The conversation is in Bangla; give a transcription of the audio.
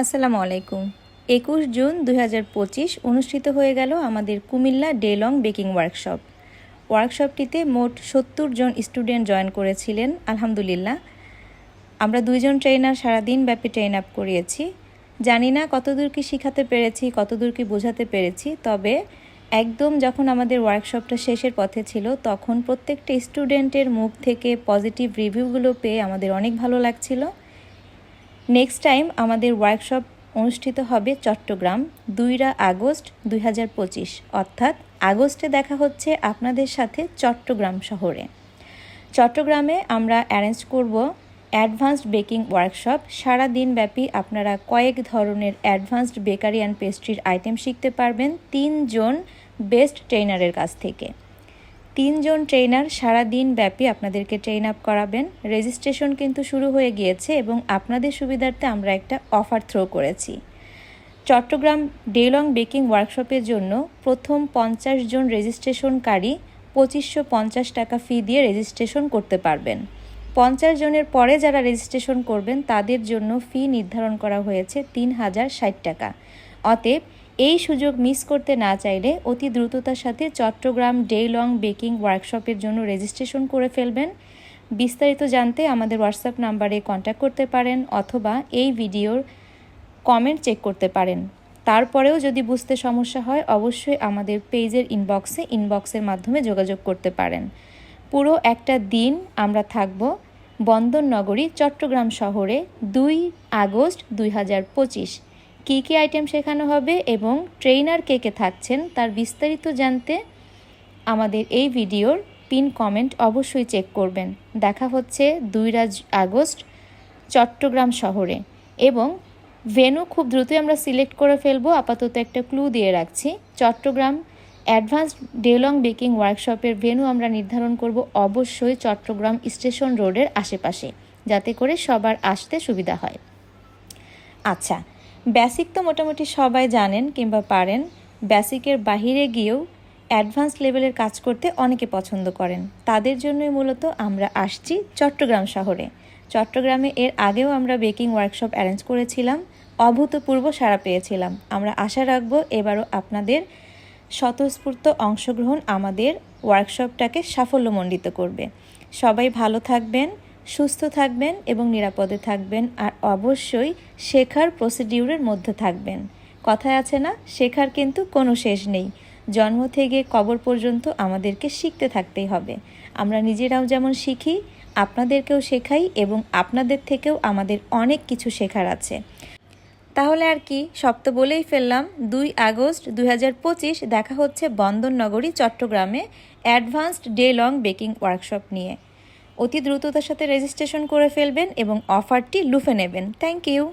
আসসালামু আলাইকুম। একুশ জুন দু হাজার পঁচিশ অনুষ্ঠিত হয়ে গেল আমাদের কুমিল্লা ডেলং বেকিং ওয়ার্কশপ। ওয়ার্কশপটিতে মোট সত্তর জন স্টুডেন্ট জয়েন করেছিলেন, আলহামদুলিল্লাহ। আমরা দুইজন ট্রেনার সারাদিন ব্যাপী ট্রেন আপ করিয়েছি। জানি না কতদূর কি শেখাতে পেরেছি, কতদূর কি বোঝাতে পেরেছি, তবে একদম যখন আমাদের ওয়ার্কশপটা শেষের পথে ছিল, তখন প্রত্যেকটা স্টুডেন্টের মুখ থেকে পজিটিভ রিভিউগুলো পেয়ে আমাদের অনেক ভালো লাগছিল। নেক্সট টাইম আমাদের ওয়ার্কশপ অনুষ্ঠিত হবে চট্টগ্রাম, দুইরা আগস্ট দুই হাজার পঁচিশ। অর্থাৎ আগস্টে দেখা হচ্ছে আপনাদের সাথে চট্টগ্রাম শহরে। চট্টগ্রামে আমরা অ্যারেঞ্জ করব অ্যাডভান্সড বেকিং ওয়ার্কশপ সারা দিনব্যাপী আপনারা কয়েক ধরনের অ্যাডভান্সড বেকারি অ্যান্ড পেস্ট্রির আইটেম শিখতে পারবেন তিনজন বেস্ট ট্রেনারের কাছ থেকে। তিনজন ট্রেনার সারা দিন ব্যাপী আপনাদেরকে ট্রেন আপ করাবেন। রেজিস্ট্রেশন কিন্তু শুরু হয়ে গিয়েছে এবং আপনাদের সুবিধার্থে আমরা একটা অফার থ্রো করেছি। চট্টগ্রাম ডেলং বেকিং ওয়ার্কশপের জন্য প্রথম পঞ্চাশ জন রেজিস্ট্রেশনকারী পঁচিশশো পঞ্চাশ টাকা ফি দিয়ে রেজিস্ট্রেশন করতে পারবেন। পঞ্চাশ জনের পরে যারা রেজিস্ট্রেশন করবেন, তাদের জন্য ফি নির্ধারণ করা হয়েছে তিন হাজার ষাট টাকা। অতএব এই সুযোগ মিস করতে না চাইলে অতি দ্রুততার সাথে চট্টগ্রাম ডেইলং বেকিং ওয়ার্কশপের জন্য রেজিস্ট্রেশন করে ফেলবেন। বিস্তারিত জানতে আমাদের হোয়াটসঅ্যাপ নাম্বারে কন্ট্যাক্ট করতে পারেন অথবা এই ভিডিওর কমেন্ট চেক করতে পারেন। তারপরেও যদি বুঝতে সমস্যা হয়, অবশ্যই আমাদের পেজের ইনবক্সে ইনবক্সের মাধ্যমে যোগাযোগ করতে পারেন। পুরো একটা দিন আমরা থাকব বন্দর নগরী, চট্টগ্রাম শহরে, দুই আগস্ট দুই হাজার পঁচিশ। কী কী আইটেম শেখানো হবে এবং ট্রেইনার কে কে থাকছেন তার বিস্তারিত জানতে আমাদের এই ভিডিওর পিন কমেন্ট অবশ্যই চেক করবেন। দেখা হচ্ছে দুই আগস্ট চট্টগ্রাম শহরে এবং ভেনু খুব দ্রুতই আমরা সিলেক্ট করে ফেলব। আপাতত একটা ক্লু দিয়ে রাখছি। চট্টগ্রাম অ্যাডভান্সড ডেলং বেকিং ওয়ার্কশপের ভেনু আমরা নির্ধারণ করব অবশ্যই চট্টগ্রাম স্টেশন রোডের আশেপাশে, যাতে করে সবার আসতে সুবিধা হয়। আচ্ছা বেসিক তো মোটামুটি সবাই জানেন কিংবা পারেন। বেসিকের বাহিরে গিয়েও অ্যাডভান্স লেভেলের কাজ করতে অনেকে পছন্দ করেন। তাদের জন্যই মূলত আমরা আসছি চট্টগ্রাম শহরে। চট্টগ্রামে এর আগেও আমরা বেকিং ওয়ার্কশপ অ্যারেঞ্জ করেছিলাম। অভূতপূর্ব সাড়া পেয়েছিলাম। আমরা আশা রাখব এবারও আপনাদের স্বতঃস্ফূর্ত অংশগ্রহণ আমাদের ওয়ার্কশপটাকে সাফল্যমণ্ডিত করবে। সবাই ভালো থাকবেন। সুস্থ থাকবেন এবং নিরাপদে থাকবেন আর অবশ্যই শেখার প্রসিডিউরের মধ্যে থাকবেন। কথায় আছে না, শেখার কিন্তু কোনো শেষ নেই। জন্ম থেকে কবর পর্যন্ত আমাদেরকে শিখতে থাকতেই হবে। আমরা নিজেরাও যেমন শিখি, আপনাদেরকেও শেখাই এবং আপনাদের থেকেও আমাদের অনেক কিছু শেখার আছে। তাহলে আর কি, সব তো বলেই ফেললাম। দুই আগস্ট দু হাজার পঁচিশ দেখা হচ্ছে বন্দরনগরী চট্টগ্রামে advanced day long baking workshop নিয়ে। অতি দ্রুততার সাথে রেজিস্ট্রেশন করে ফেলবেন এবং অফারটি লুফে নেবেন। Thank you